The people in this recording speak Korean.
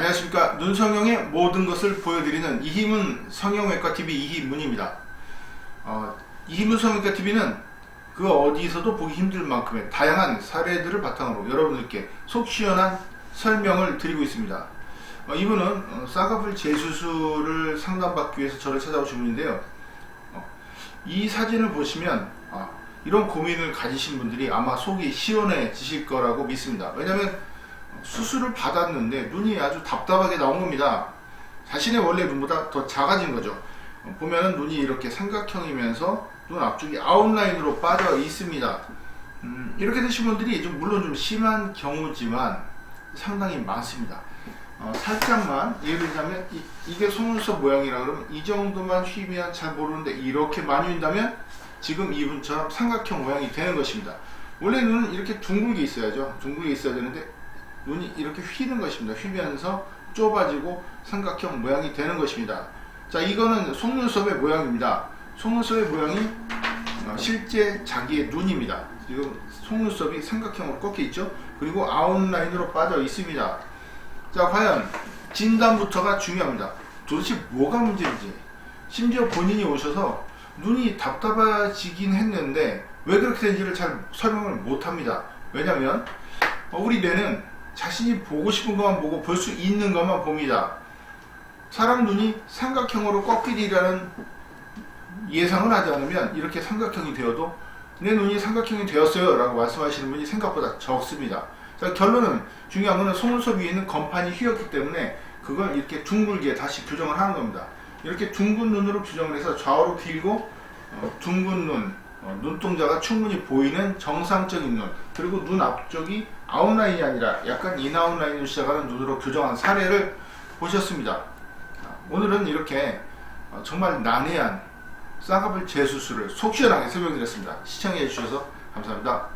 안녕하십니까 눈성형의 모든 것을 보여드리는 이희문 성형외과 TV 이희문입니다. 어, 이희문 성형외과 TV는 그 어디서도 보기 힘들 만큼의 다양한 사례들을 바탕으로 여러분들께 속 시원한 설명을 드리고 있습니다. 어, 이분은 어, 쌍꺼풀 재수술을 상담받기 위해서 저를 찾아오신 분인데요. 어, 이 사진을 보시면 아, 이런 고민을 가지신 분들이 아마 속이 시원해지실 거라고 믿습니다. 왜냐하면 수술을 받았는데 눈이 아주 답답하게 나온 겁니다. 자신의 원래 눈보다 더 작아진 거죠. 어, 보면은 눈이 이렇게 삼각형이면서 눈 앞쪽이 아웃라인으로 빠져 있습니다. 음, 이렇게 되신 분들이 좀 물론 좀 심한 경우지만 상당히 많습니다. 어, 살짝만 예를 들자면 이, 게 속눈썹 모양이라 그러면 이 정도만 휘면 잘 모르는데 이렇게 많이 휘다면 지금 이분처럼 삼각형 모양이 되는 것입니다. 원래 눈은 이렇게 둥글게 있어야죠. 둥글게 있어야 되는데 눈이 이렇게 휘는 것입니다. 휘면서 좁아지고 삼각형 모양이 되는 것입니다. 자, 이거는 속눈썹의 모양입니다. 속눈썹의 모양이 어, 실제 자기의 눈입니다. 지금 속눈썹이 삼각형으로 꺾여 있죠. 그리고 아웃라인으로 빠져 있습니다. 자, 과연 진단부터가 중요합니다. 도대체 뭐가 문제인지. 심지어 본인이 오셔서 눈이 답답해지긴 했는데 왜 그렇게 된지를 잘 설명을 못 합니다. 왜냐면 어, 우리 뇌는 자신이 보고 싶은 것만 보고 볼 수 있는 것만 봅니다. 사람 눈이 삼각형으로 꺾이리라는 예상을 하지 않으면 이렇게 삼각형이 되어도 내 눈이 삼각형이 되었어요 라고 말씀하시는 분이 생각보다 적습니다. 자, 결론은 중요한 것은 속눈썹 위에 있는 건판이 휘었기 때문에 그걸 이렇게 둥글게 다시 교정을 하는 겁니다. 이렇게 둥근 눈으로 교정을 해서 좌우로 길고 어, 둥근 눈, 어, 눈동자가 충분히 보이는 정상적인 눈 그리고 눈 앞쪽이 아웃라인이 아니라 약간 인아웃라인으로 시작하는 눈으로 교정한 사례를 보셨습니다. 아, 오늘은 이렇게 어, 정말 난해한 쌍꺼풀 재수술을 속 시원하게 설명드렸습니다. 시청해 주셔서 감사합니다.